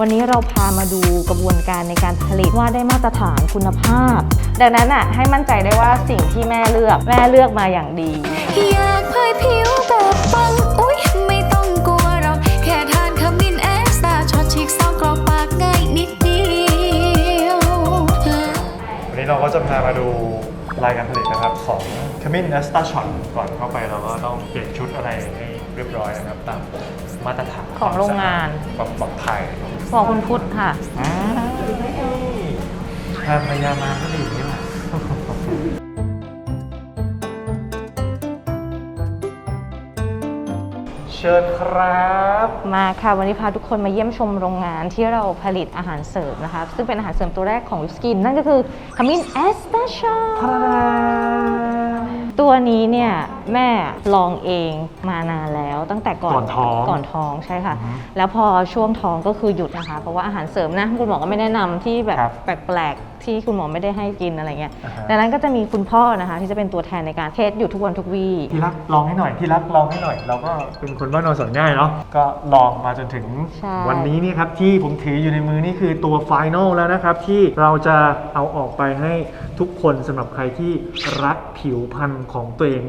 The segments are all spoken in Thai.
วันนี้เราพามาดูกระบวนการในการผลิตว่าได้มาตรฐานคุณภาพ ดังนั้นอะให้มั่นใจได้ว่าสิ่งที่แม่เลือกแม่เลือกมาอย่างดี อยากเผยผิวแบบปังอุ๊ยไม่ต้องกลัวหรอกแค่ทานขมิ้นแอสตาช็อตชิกซองกรอกปากง่ายนิดเดียว วันนี้เราก็จะพามาดู รายการผลิตนะครับของ Camin a s t a Shot ก่อนเข้าไปเราก็ต้องเปลี่ยนชุดอะไรให้เรียบร้อยนะครับตามมาตรฐานของโรงงาน ความปลอดภัยบอกคุณพุทธค่ะทางพยามาก็ดีนี่แหละ เชิญครับ มาค่ะวันนี้พาทุกคนมาเยี่ยมชมโรงงานที่เราผลิตอาหารเสริมนะคะ ซึ่งเป็นอาหารเสริมตัวแรกของวิสกิน นั่นก็คือขมิ้นแอสตาชาตัวนี้เนี่ย แม่ลองเองมานานแล้ว ตั้งแต่ก่อนก่อนท้อง ก่อนท้องใช่ค่ะ อือฮึแล้วพอช่วงท้องก็คือหยุดนะคะ เพราะว่าอาหารเสริมนะคุณหมอก็ไม่แนะนำที่แบบครับแปลกๆที่คุณหมอไม่ได้ให้กินอะไรเงี้ยอ่าฮะ ดังนั้นก็จะมีคุณพ่อนะคะ ที่จะเป็นตัวแทนในการเทสอยู่ทุกวันทุกวีที่รักลองให้หน่อยที่รักลองให้หน่อย เราก็เป็นคนบ้านนอนสอนง่ายเนาะก็ลองมาจนถึงใช่ วันนี้นี่ครับที่ผมถืออยู่ในมือนี่คือตัวไฟนอลแล้วนะครับ ที่เราจะเอาออกไปให้ทุกคนสำหรับใครที่รักผิวพรรณของตัวเอง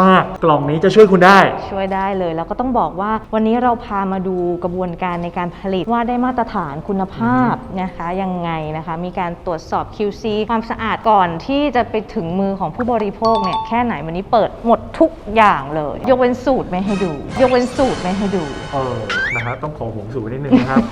มากๆกล่องนี้จะช่วยคุณได้ ช่วยได้เลย แล้วก็ต้องบอกว่าวันนี้เราพามาดูกระบวนการในการผลิตว่าได้มาตรฐานคุณภาพนะคะยังไงนะคะ มีการตรวจสอบ QC ความสะอาดก่อนที่จะไปถึงมือของผู้บริโภคเนี่ยแค่ไหนวันนี้เปิดหมดทุกอย่างเลย ยกเว้นสูตรไม่ให้ดู ยกเว้นสูตรไม่ให้ดู เออ นะครับต้องขอหวงสูงนิดนึงนะครับ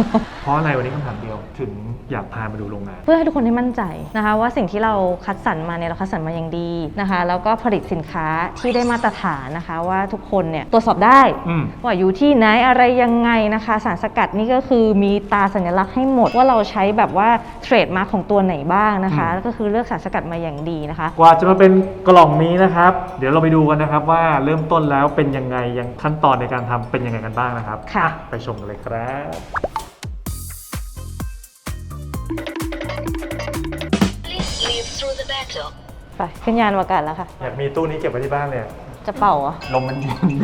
เพราะอะไรวันนี้คำถามเดียวถึงอยากพามาดูโรงงาน เพื่อให้ทุกคนได้มั่นใจนะคะว่าสิ่งที่เราคัดสรรมาเนี่ยเราคัดสรรมาอย่างดีนะคะ แล้วก็ผลิตสินค้าที่ได้มาตรฐานนะคะ ว่าทุกคนเนี่ยตรวจสอบได้อืม ว่าอยู่ที่ไหนอะไรยังไงนะคะ สารสกัดนี่ก็คือมีตาสัญลักษณ์ให้หมดว่าเราใช้แบบว่าเทรดมาของตัวไหนบ้างนะคะอืมแล้วก็คือเลือกสารสกัดมาอย่างดีนะคะ กว่าจะมาเป็นกล่องนี้นะครับ เดี๋ยวเราไปดูกันนะครับว่าเริ่มต้นแล้วเป็นยังไงยังขั้นตอนในการทำเป็นยังไงกันบ้างนะครับ ค่ะอ่ไปชมกันเลยครับไปขึ้นยานอวกาศแล้วค่ะ อยากมีตู้นี้เก็บไว้ที่บ้านเลยอะ จะเป่าเหรอะ ลมมันเย็นดี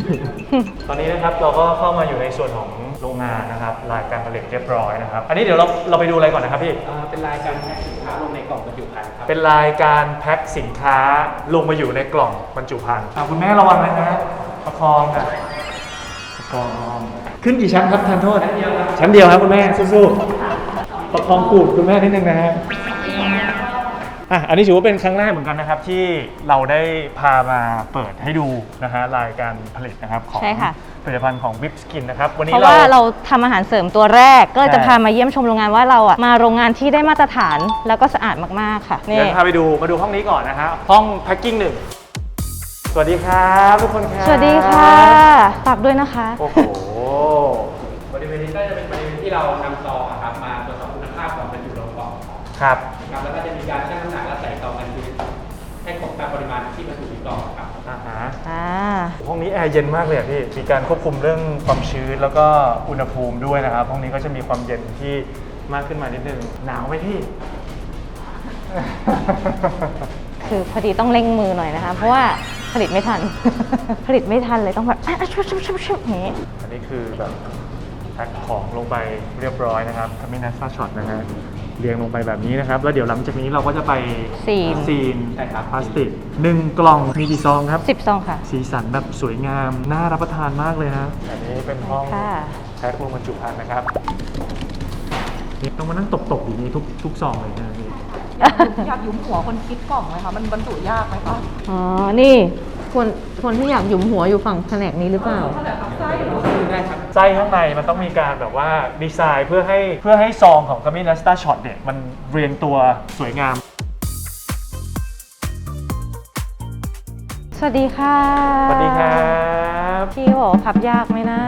ตอนนี้นะครับเราก็เข้ามาอยู่ในส่วนของโรงงานนะครับรายการผลิตเรียบร้อยนะครับ อันนี้เดี๋ยวเราเราไปดูอะไรก่อนนะครับพี่ อ่าเป็นรายการแพ็คสินค้าลงในกล่องบรรจุภัณฑ์ครับเป็นรายการแพ็คสินค้าลงมาอยู่ในกล่องบรรจุภัณฑ์อะคุณแม่ระวังนะฮะประคองค่ะประคอง ขึ้นกี่ชั้นครับทานโทษชั้นเดียวครับชั้นเดียวครับคุณแม่สู้ๆประคองกูดคุณแม่นิดนึงนะฮะอะอันนี้ถือว่าเป็นครั้งแรกเหมือนกันนะครับ ที่เราได้พามาเปิดให้ดูนะฮะรายการผลิตนะครับของใช่ค่ะ ผลิตภัณฑ์ของวิปสกินนะครับวันเพนี้ราะว่าเราทำอาหารเสริมตัวแรก ก็เลยจะใช่ พามาเยี่ยมชมโรงงานว่าเราอะมาโรงงานที่ได้มาตรฐานแล้วก็สะอาดมากๆค่ะนี่ เดี๋ยวพาไปดูมาดูห้องนี้ก่อนนะฮะห้องแพ็คกิ้งหนึ่งสวัสดีครับทุกคนครับสวัสดีค่ะฝากด้วยนะคะ โอ้โห บริเวณนี้ก็จะเป็นบริเวณที่เรานำซองอะครับมาตรวจสอบคุณภาพของบรรจุลงกล่องครับ นะครับแล้วก็จะมีการชั่งน้ำหนักและใส่ซองกันคือให้ครบตามปริมาณที่บรรจุในกล่องครับ อ่าฮะอ่า ห้องนี้แอร์เย็นมากเลยอะพี่ มีการควบคุมเรื่องความชื้นแล้วก็อุณหภูมิด้วยนะครับ ห้องนี้ก็จะมีความเย็นที่มากขึ้นมานิดนึง หนาวไหมพี่ คือพอดีต้องเร่งมือหน่อยนะคะ เพราะว่าผลิตไม่ทัน ผลิตไม่ทันเลยต้องแบบอะอะชุบชุบชุบชุบอย่างนี้ อันนี้คือแบบแพ็คของลงไปเรียบร้อยนะครับทำให้นัสซาช็อตนะฮะเรียงลงไปแบบนี้นะครับ แล้วเดี๋ยวหลังจากนี้เราก็จะไปซีน ซีนใช่ครับพลาสติกหนึ่งกล่องมีกี่ซองครับ สิบซองค่ะ สีสันแบบสวยงาม น่ารับประทานมากเลยฮะอันนี้เป็นห้องค่ะ แพ็คลงบรรจุภัณฑ์นะครับนี่ต้องมานั่งตบๆอย่างนี้ทุกทุกซองเลยนะพี่ อยากยุมหัวคนคิดกล่องไหมคะ มันบรรจุยากไหมคะอ๋อ นี่ คนคนที่อยากหยุมหัวอยู่ฝั่งแผนกนี้หรือเปล่าไส้ข้างในมันต้องมีการแบบว่าดีไซน์เพื่อให้เพื่อให้ซองของกามินัสตาช็อตเนี่ยมันเรียงตัวสวยงาม สวัสดีค่ะสวัสดีครับพี่บอกว่าพับยากไหมนะ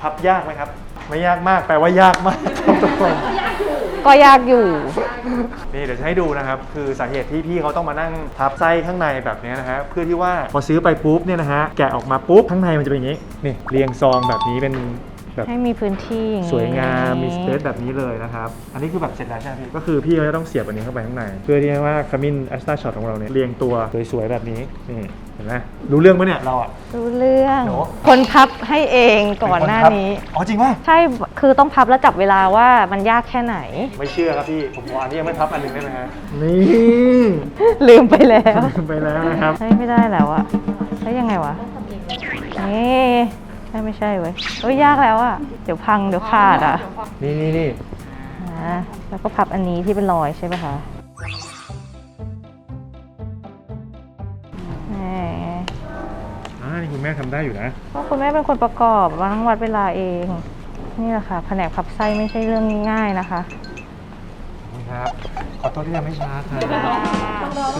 พับยากไหมครับ ไม่ยากมากแปลว่ายากมากครับทุกคน ก็ยากอยู่ นี่เดี๋ยวจะให้ดูนะครับ คือสาเหตุที่พี่เขาต้องมานั่งทับไส้ข้างในแบบนี้นะฮะเพื่อที่ว่าพอซื้อไปปุ๊บเนี่ยนะฮะแกะออกมาปุ๊บข้างในมันจะเป็นอย่างนี้นี่เรียงซองแบบนี้เป็น แบบให้มีพื้นที่อย่างนี้สวยงามมีสเปซแบบนี้เลยนะครับ อันนี้คือแบบเสร็จแล้วใช่ไหมพี่ก็คือพี่เขาจะต้องเสียบอันนี้เข้าไปข้างในเพื่อที่ให้ว่าขมิ้นแอสตาช็อตของเราเนี่ยเรียงตัวสวยๆแบบนี้นี่เห็นไหมรู้เรื่องปะเนี่ยเราอะ รู้เรื่องหนูคนพับให้เองก่อนหน้านี้ อ๋อจริงป่ะใช่ คือต้องพับแล้วจับเวลาว่ามันยากแค่ไหน ไม่เชื่อครับพี่ ผมวานนี่ยังไม่พับอันหนึ่งได้ไหมฮะ นี่ ลืมไปแล้วไปแล้วนะครับเฮ้ยไม่ได้แล้วอะเฮ้ยยังไงวะนี่ ใช่ไม่ใช่เว้ยเฮ้ยยากแล้วอะเดี๋ยวพังเดี๋ยวขาดอะนี่นี่นี่อ่าแล้วก็พับอันนี้ที่เป็นรอยใช่ไหมคะแหมอ่านี่คุณแม่ทำได้อยู่นะ เพราะคุณแม่เป็นคนประกอบวางวัดเวลาเอง นี่แหละค่ะ แผนกพับไส้ไม่ใช่เรื่องง่ายๆนะคะ นี่ครับ ขอโทษที่ทำให้ช้าครับ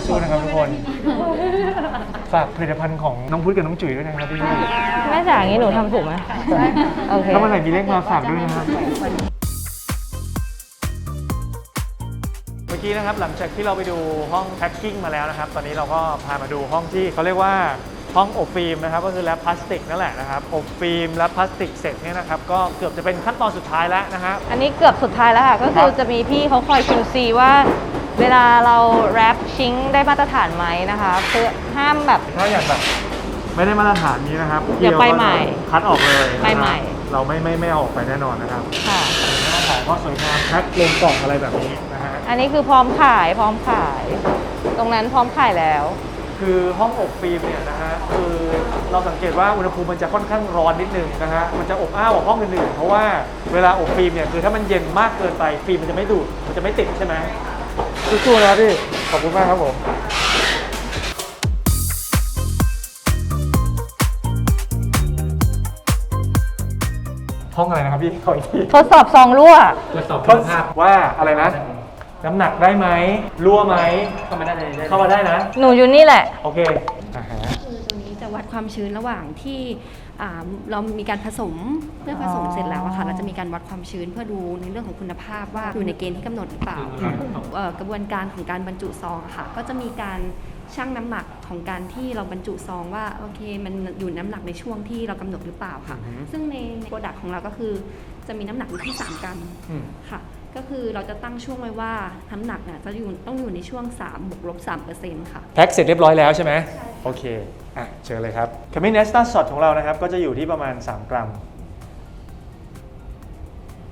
สู้ๆนะครับทุกคน ฝากผลิตภัณฑ์ของน้องพุทธกับน้องจุ๋ยด้วยนะครับพี่แม่จ๋าอย่างนี้หนูทำถูกไหมโอเค ถ้าเมื่อไหร่มีเลขมาฝากด้วยนะครับ เมื่อกี้นะครับหลังจากที่เราไปดูห้องแพ็คกิ้งมาแล้วนะครับ ตอนนี้เราก็พามาดูห้องที่เขาเรียกว่า ห้องอบฟิล์มนะครับก็คือแลบพลาสติกนั่นแหละนะครับอบฟิล์มแลบพลาสติกเสร็จเนี่ยนะครับก็เกือบจะเป็นขั้นตอนสุดท้ายแล้วนะฮะ อันนี้เกือบสุดท้ายแล้วค่ะ ก็คือจะมีพี่เขาคอย QC ว่า เวลาเราแรปชิงได้มาตรฐานไหมนะคะคือห้ามแบบ ถ้าอย่างแบบไม่ได้มาตรฐานนี้นะครับเดี๋ยวไปใหม่คัดออกเลยนะครับไปใหม่ เราไม่ไม่ไม่เอาออกไปแน่นอนนะครับค่ะ มาตรฐานก็สวยงามแพ็คลงกล่องอะไรแบบนี้นะฮะอันนี้คือพร้อมขายพร้อมขาย ตรงนั้นพร้อมขายแล้ว คือห้องอบฟิล์มเนี่ยนะฮะคือเราสังเกตว่าอุณหภูมิมันจะค่อนข้างร้อนนิดนึงนะฮะมันจะอบอ้าวกว่าห้องอื่นๆเพราะว่าเวลาอบฟิล์มเนี่ยคือถ้ามันเย็นมากเกินไปฟิล์มมันจะไม่ดูดมันจะไม่ติดใช่ไหมสู้ๆนะครับพี่ขอบคุณมากครับผมห้องอะไรนะครับพี่ขออีกทีทดสอบซองรั่ว ตรวจสอบทคุดณภาพ ว่าอะไรนะ น้ำหนักได้ไหมรั่วไหมเข้ามาได้เลยได้เข้ามาได้นะ หนูอยู่นี่แหละ โอเคอ่าฮะ คือตัวนี้จะวัดความชื้นระหว่างที่อ่าเรามีการผสมเมื่อผสมเสร็จแล้วอะค่ะ เราจะมีการวัดความชื้นเพื่อดูในเรื่องของคุณภาพว่าอยู่ในเกณฑ์ที่กำหนดหรือเปล่าเอ่อกระบวนการของการบรรจุซองอะค่ะ ก็จะมีการชั่งน้ำหนักของการที่เราบรรจุซองว่าโอเคมันอยู่น้ำหนักในช่วงที่เรากำหนดหรือเปล่าค่ะ อือฮึ ซึ่งในในโปรดักต์ของเราก็คือจะมีน้ำหนักอยู่ที่ 3 กรัม อืม ค่ะ ก็คือเราจะตั้งช่วงไว้ว่าน้ำหนักเนี่ยจะอยู่ต้องอยู่ในช่วง3บวกลบ3เปอร์เซ็นต์ค่ะ แพ็คเสร็จเรียบร้อยแล้วใช่ไหมโอเคอะเชิญเลยครับคามินเนสตาช็อตของเรานะครับ ก็จะอยู่ที่ประมาณ 3 กรัม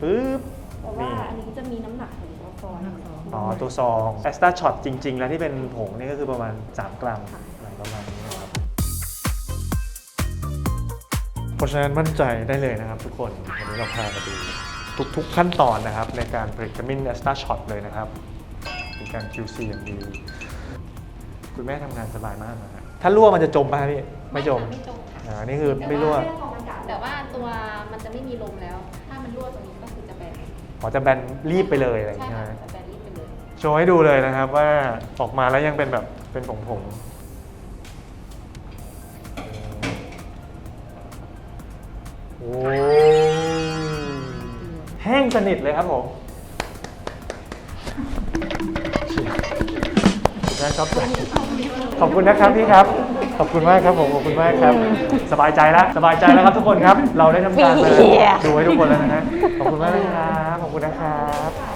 ปึ๊บเพราะว่าอันนี้จะมีน้ำหนักของตัวฟอนต์อ๋อ ตัวซองแอสตาช็อตจริง ๆ แล้วที่เป็นผงนี่ก็คือประมาณ 3 กรัมอะไรประมาณนี้นะครับ เพราะฉะนั้นมั่นใจได้เลยนะครับทุกคน วันนี้เราพามาดู ทุกๆขั้นตอนนะครับ ในการผลิตคามินแอสตาช็อตเลยนะครับมีการ QC อย่างดี คุณแม่ทำงานสบายมากนะฮะถ้ารั่วมันจะจมป่ะพี่ไม่จมไม่จมค่ะอ่านี่คือไม่รั่วแต่ว่าตัวมันจะไม่มีลมแล้ว ถ้ามันรั่วตรงนี้ก็คือจะแบนขอจะแบนรีบไปเลยอะไรอย่างใช่เงี้ยค่ะใช่ไหมจะแบนรีบไปเลย โชว์ให้ดูเลยนะครับว่าออกมาแล้วยังเป็นแบบเป็นผงผงๆโอ้แห้งสนิทเลยครับผมเชียร์คุณแม่ชอบใจขอบคุณนะครับพี่ครับ ขอบคุณมากครับผมขอบคุณมากครับ สบายใจแล้วสบายใจแล้วครับทุกคนครับ เราได้ทำการมาเบียร์ดูให้ทุกคนแล้วนะฮะขอบคุณมากนะครับขอบคุณนะครับ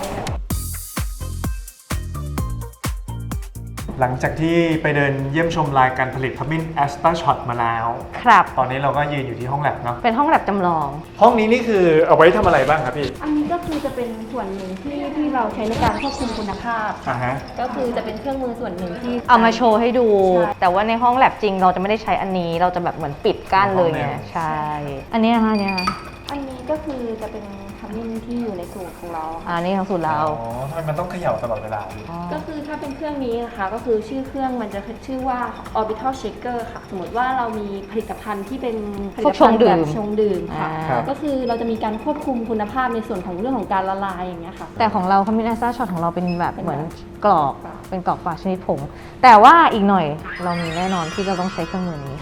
หลังจากที่ไปเดินเยี่ยมชมรายการผลิตขมิ้นแอสตาช็อตมาแล้ว ครับ ตอนนี้เราก็ยืนอยู่ที่ห้องแลบเนาะ เป็นห้องแลบจำลอง ห้องนี้นี่คือเอาไว้ทำอะไรบ้างครับพี่ อันนี้ก็คือจะเป็นส่วนหนึ่งที่ที่เราใช้ในการควบคุมคุณภาพ อ่าฮะ ก็คือจะเป็นเครื่องมือส่วนหนึ่งที่เอามาโชว์ให้ดู ใช่ แต่ว่าในห้องแลบจริงเราจะไม่ได้ใช้อันนี้ เราจะแบบเหมือนปิดกั้นเลยไง ห้องแลบ ใช่ อันเนี้ยฮะเนี่ยอันนี้ก็คือจะเป็น ขมิ้นที่อยู่ในสูตรของเราอันนี้ของสูตรเรา อ๋อทำไมมันต้องเขย่าตลอดเวลาพี่อ๋อก็คือถ้าเป็นเครื่องนี้นะคะก็คือชื่อเครื่องมันจะชื่อว่า orbital shaker ค่ะ สมมติว่าเรามีผลิตภัณฑ์ที่เป็นผลิพวตกชภังณฑ์ดื่แบมบชงดื่มค่ะ อ่า ก็คือเราจะมีการควบคุมคุณภาพในส่วนของเรื่องของการละลายอย่างเงี้ยค่ะ แต่ของเราคามินาซ่าช็อตของเราเป็นแบบเป็นเหมือนแบบกรอกค่ะเป็นกรอกฝาชนิดผง แต่ว่าอีกหน่อยเรามีแน่นอนที่เราต้องใช้เครื่องมือนี้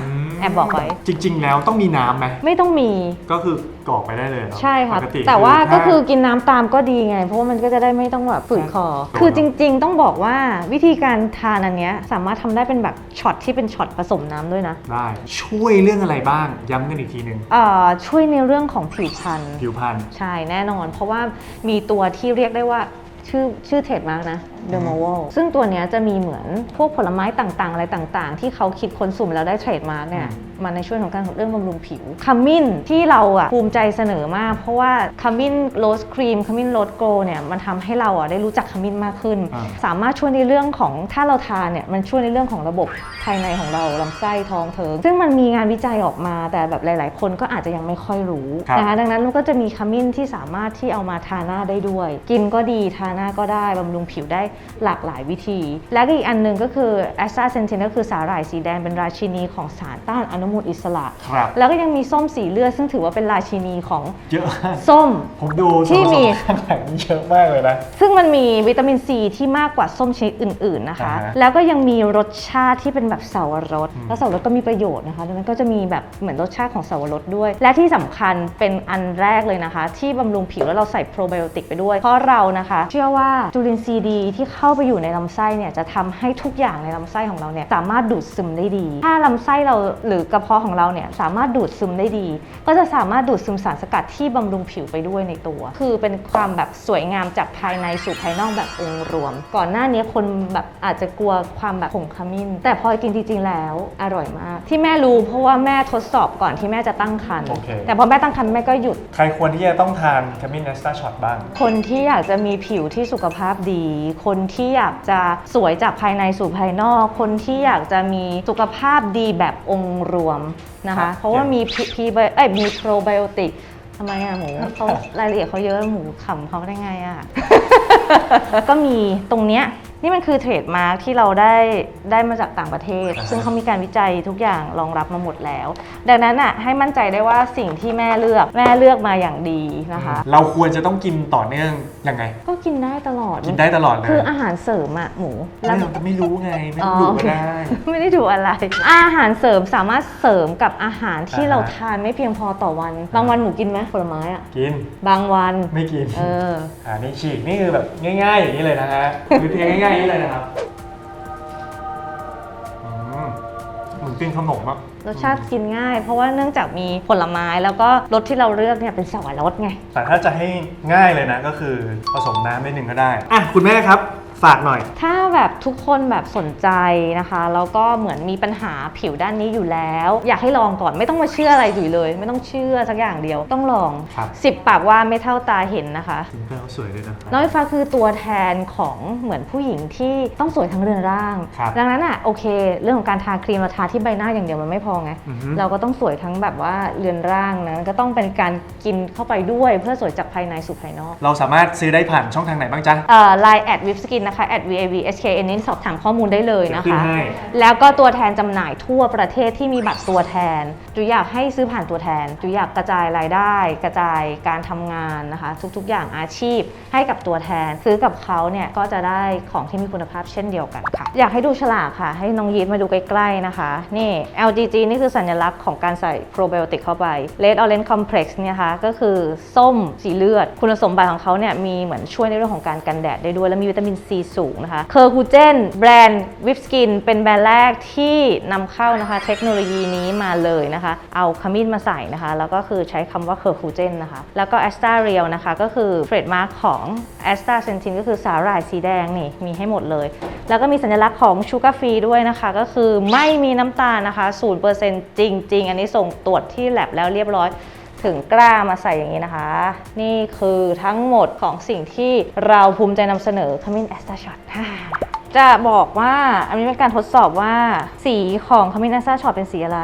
อืม แอบบอกไว้ จริง ๆ แล้วต้องมีน้ำไหมไม่ต้องมีก็คือกรอกไปได้เลยเนาะใช่ค่ะ ปกติแต่ว่าถ้ก็คือกินน้ำตามก็ดีไง เพราะว่ามันก็จะได้ไม่ต้องแบบฝืนคอ ครับคือจริง ๆ ต้องบอกว่าวิธีการทานอันเนี้ยสามารถทำได้เป็นแบบช็อตที่เป็นช็อตผสมน้ำด้วยนะได้ช่วยเรื่องอะไรบ้าง ย้ำกันอีกทีหนึ่งเอ่อช่วยในเรื่องของผิวพรรณผิวพรรณ ใช่แน่นอน เพราะว่ามีตัวที่เรียกได้ว่าชื่อชื่อเทรดมาร์กนะ เดอร์มโวซึ่งตัวเนี้ยจะมีเหมือนพวกผลไม้ต่างๆ อะไรต่างๆ ที่เขาคิดค้นสุ่มแล้วได้เทรดมาร์กเนี่ยมาในช่วยของการเรื่องบำรุงผิวขมิ้นที่เราอะภูมิใจเสนอมาก เพราะว่าขมิ้นโรสครีมขมิ้นโรสโกลเนี่ยมันทำให้เราอะได้รู้จักขมิ้นมากขึ้นอ่าสามารถช่วยในเรื่องของถ้าเราทานเนี่ยมันช่วยในเรื่องของระบบภายในของเราลำไส้ท้องเทิงซึ่งมันมีงานวิจัยออกมาแต่แบบหลาย ๆ คนก็อาจจะยังไม่ค่อยรู้ครับนะคะดังนั้นมันก็จะมีขมิ้นที่สามารถที่เอามาทาหน้าได้ด้วย กินก็ดีทาหน้าก็ได้บำรุงผิวได้หลากหลายวิธี และก็อีกอันหนึ่งก็คือแอสตาเซนทินก็คือสาหร่ายสีแดงเป็นราชินีของสารต้านอนุมูลอิสระ ครับ แล้วก็ยังมีส้มสีเลือดซึ่งถือว่าเป็นราชินีของเยอะมากส้ม ผมดูที่มี ส่วนผสข้างหลังนี่เยอะมากเลยนะ ซึ่งมันมีวิตามินซีที่มากกว่าส้มชนิดอื่น ๆนะคะ อ่าฮะแล้วก็ยังมีรสชาติที่เป็นแบบเสาวรส แล้วเสาวรสก็มีประโยชน์นะคะดังนั้นก็จะมีแบบเหมือนรสชาติของเสาวรสด้วย และที่สำคัญเป็นอันแรกเลยนะคะ ที่บำรุงผิวแล้วเราใส่โปรไบโอติกไปด้วย เพราะเรานะคะ เชื่อว่าจุลินทรีย์ดีที่เข้าไปอยู่ในลำไส้เนี่ยจะทำให้ทุกอย่างในลำไส้ของเราเนี่ยสามารถดูดซึมได้ดี ถ้าลำไส้เราหรือกระเพาะของเราเนี่ยสามารถดูดซึมได้ดี ก็จะสามารถดูดซึมสารสกัดที่บำรุงผิวไปด้วยในตัว คือเป็นความแบบสวยงามจากภายในสู่ภายนอกแบบองค์รวม ก่อนหน้านี้คนแบบอาจจะกลัวความแบบผงขมิ้น แต่พอกินจริงๆแล้วอร่อยมาก ที่แม่รู้เพราะว่าแม่ทดสอบก่อนที่แม่จะตั้งครรภ์โอเคแต่พอแม่ตั้งครรภ์แม่ก็หยุด ใครควรที่จะต้องทานขมิ้นเนสตาช็อตบ้าง คนที่อยากจะมีผิวที่สุขภาพดีคนที่อยากจะสวยจากภายในสู่ภายนอก คนที่อยากจะมีสุขภาพดีแบบองค์รวมนะครัคะ บ เพราะว่ามีพีพีเอ้ยมีโปรไบโอติกทำไมอะหมูเขารายละเอียดเขาเยอะหมูขำเขาได้ไงอะ ก็มีตรงเนี้ย นี่มันคือเทรดมาร์คที่เราได้ได้มาจากต่างประเทศอ่าฮะซึ่งเขามีการวิจัยทุกอย่างรองรับมาหมดแล้ว ดังนั้นอะให้มั่นใจได้ว่าสิ่งที่แม่เลือกแม่เลือกมาอย่างดีนะคะ เราควรจะต้องกินต่อเนื่องยังไง ก็กินได้ตลอดกินได้ตลอดเลยคืออาหารเสริมอะหมูไม่เราจะไม่รู้ไงไม่ต้องดูก็ได้ไม่ได้ดูอะไร อาหารเสริมสามารถเสริมกับอาหารที่อ่าฮะเราทานไม่เพียงพอต่อวัน บางวันหมูกินไหมผลไม้อะกิน บางวันไม่กินเอออ่านี่ฉีกนี่คือแบบง่าย ๆ อย่างนี้เลยนะฮะคือเทง่ายๆอย่างนี้เลยนะครับอืมเหมือนกินขนมอะรสชาติกินง่าย เพราะว่าเนื่องจากมีผลไม้แล้วก็รสที่เราเลือกเนี่ยเป็นสวรสไง แต่ถ้าจะให้ง่ายเลยนะก็คือผสมน้ำนิดหนึ่งก็ได้ อะคุณแม่ครับ ฝากหน่อย ถ้าแบบทุกคนแบบสนใจนะคะ แล้วก็เหมือนมีปัญหาผิวด้านนี้อยู่แล้ว อยากให้ลองก่อนไม่ต้องมาเชื่ออะไรอยู่เลย ไม่ต้องเชื่อสักอย่างเดียวต้องลองครับ สิบปากว่าไม่เท่าตาเห็นนะคะถึงเขาสวยเลยนะ น้องไฟฟ้าคือตัวแทนของเหมือนผู้หญิงที่ต้องสวยทั้งเรือนร่าง ครับดังนั้นอะโอเค เรื่องของการทาครีมเราทาที่ใบหน้าอย่างเดียวมันไม่พอไง อือฮึ เราก็ต้องสวยทั้งแบบว่าเรือนร่างนะก็ต้องเป็นการกินเข้าไปด้วยเพื่อสวยจากภายในสู่ภายนอกเราสามารถซื้อได้ผ่านช่องทางไหนบ้างจ๊ะ เอ่อ Line แอดวิปสกินนะคะ at v a v s k n นี่สอบถามข้อมูลได้เลยนะเดี๋ยวขึ้คะนให้แล้วก็ตัวแทนจำหน่ายทั่วประเทศที่มีบัตรตัวแทน จุอยากให้ซื้อผ่านตัวแทน จุอยากกระจายรายได้ กระจายการทำงานนะคะ ทุกๆ อย่างอาชีพให้กับตัวแทน ซื้อกับเขาเนี่ยก็จะได้ของที่มีคุณภาพเช่นเดียวกันค่ะ อยากให้ดูฉลากค่ะ ให้น้องยีดมาดูใกล้ๆนะคะ นี่ LGG นี่คือสัญลักษณ์ของการใส่โปรไบโอติกเข้าไป Red Orange Complex เนี่ยค่ะก็คือส้มสีเลือด คุณสมบัติของเขาเนี่ยมีเหมือนช่วยในเรื่องของการกันแดดได้ด้วย และมีวิตามินซีสูงนะคะเคอร์คูเจนแบรนด์วิปสกินเป็นแบรนด์แรกที่นำเข้านะคะ เทคโนโลยีนี้มาเลยนะคะ เอาขมิ้นมาใส่นะคะ แล้วก็คือใช้คำว่าเคอร์คูเจนนะคะ แล้วก็แอสตาเรียลนะคะก็คือเทรดมาร์คของแอสตาเซนทินก็คือสาหร่ายสีแดงนี่มีให้หมดเลย แล้วก็มีสัญลักษณ์ของชูการ์ฟรีด้วยนะคะ ก็คือไม่มีน้ำตาลนะคะ0%จริง ๆ อันนี้ส่งตรวจที่แลบแล้วเรียบร้อย ถึงกล้ามาใส่อย่างนี้นะคะ นี่คือทั้งหมดของสิ่งที่เราภูมิใจนำเสนอขมิ้นแอสตาช็อตจะบอกว่าอันนี้เป็นการทดสอบว่าสีของขมิ้นแอสตาช็อตเป็นสีอะไร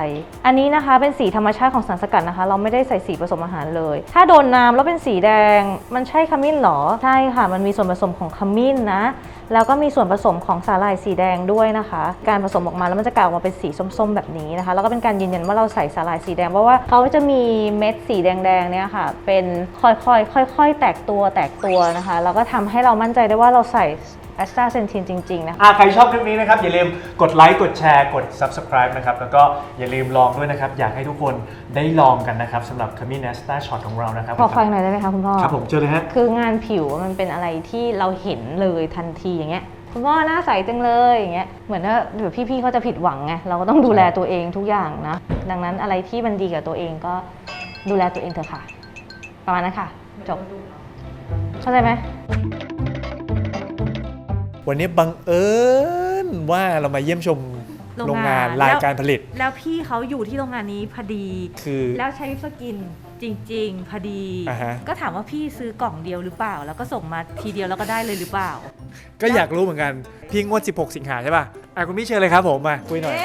อันนี้นะคะเป็นสีธรรมชาติของสารสกัดนะคะ เราไม่ได้ใส่สีผสมอาหารเลย ถ้าโดนน้ำแล้วเป็นสีแดงมันใช่ขมิ้นหรอ ใช่ค่ะ มันมีส่วนผสมของขมิ้นนะ แล้วก็มีส่วนผสมของสาหร่ายสีแดงด้วยนะคะ การผสมออกมาแล้วมันจะกลายออกมาเป็นสีส้มๆ แบบนี้นะคะ แล้วก็เป็นการยืนยันว่าเราใส่สาหร่ายสีแดงเพราะว่าเขาจะมีเม็ดสีแดงๆเนี่ยค่ะ เป็นค่อยๆค่อย ๆ แตกตัวแตกตัวนะคะ แล้วก็ทำให้เรามั่นใจได้ว่าเราใส่ แอสตาเซนทินจริง ๆ นะคะ อะใครชอบคลิปนี้นะครับ อย่าลืมกดไลค์กดแชร์กด subscribe นะครับ แล้วก็อย่าลืมลองด้วยนะครับ อยากให้ทุกคนได้ลองกันนะครับสำหรับ c a m i n e s t a Shot ของเรานะครับขอฟังหน่อยได้ไหมคะคุณพ่อ ครับผมเจอเลยฮะ คืองานผิวมันเป็นอะไรที่เราเห็นเลยทันทีอย่างเงี้ยคุณพ่อหน้าใสจังเลยอย่างเงี้ยเหมือนว่าเดี๋ยวพี่ๆเขาจะผิดหวังไงเราก็ต้องดูแลตัวเองทุกอย่างนะ ดังนั้นอะไรที่มันดีกับตัวเองก็ดูแลตัวเองเถอะค่ะ ประมาณนั้นค่ะจบเข้าใจไหม วันนี้บังเอิญว่าเรามาเยี่ยมชมโรงงานรายการผลิต แล้วพี่เขาอยู่ที่โรงงานนี้พอดี คือ แล้วใช้สกินจริง ๆ พอดี อ่าฮะ ก็ถามว่าพี่ซื้อกล่องเดียวหรือเปล่า แล้วก็ส่งมาทีเดียวแล้วก็ได้เลยหรือเปล่า ก็อยากรู้เหมือนกัน พี่งวด 16 สิงหาใช่ป่ะอะคุณพี่เชิญเลยครับผมมาคุยหน่อย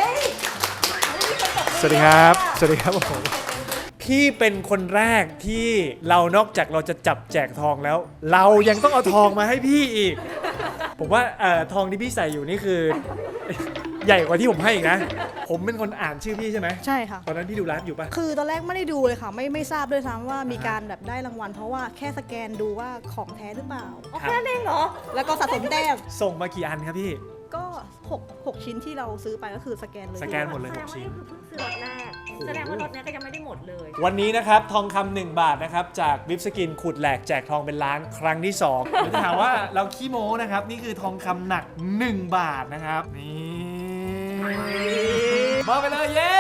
สวัสดีครับ สวัสดีครับผมพี่เป็นคนแรกที่เรานอกจากเราจะจับแจกทองแล้ว เรายังต้องเอาทองมาให้พี่อีก ผมว่าเอ่อทองที่พี่ใส่อยู่นี่คือ ใหญ่กว่าที่ผมให้อีกนะ ผมเป็นคนอ่านชื่อพี่ใช่ไหมใช่ค่ะ ตอนนั้นพี่ดูไลฟ์อยู่ป่ะคือตอนแรกไม่ได้ดูเลยค่ะ ไม่ไม่ทราบด้วยซ้ำว่ามีการแบบได้รางวัล เพราะว่าแค่สแกนดูว่าของแท้หรือเปล่าครับแล้วก็สะสมแต้มส่งมากี่อันครับพี่ ก็6 6ชิ้นที่เราซื้อไปก็คือสแกนเลยสแกนหมดเลยแสดงว่า6ชิ้นนี่คือเพิ่งซื้อรถแรก แสดงว่ารถเนี้ยก็ยังไม่ได้หมดเลย วันนี้นะครับ ทองคำหนึ่งบาทนะครับ จากวิปสกินขุดแหลกแจกทองเป็นล้านครั้งที่2ผมจะถามว่าเราขี้โม้นะครับ นี่คือทองคำหนัก 1 บาทนะครับ นี่มอบไปเลยเย้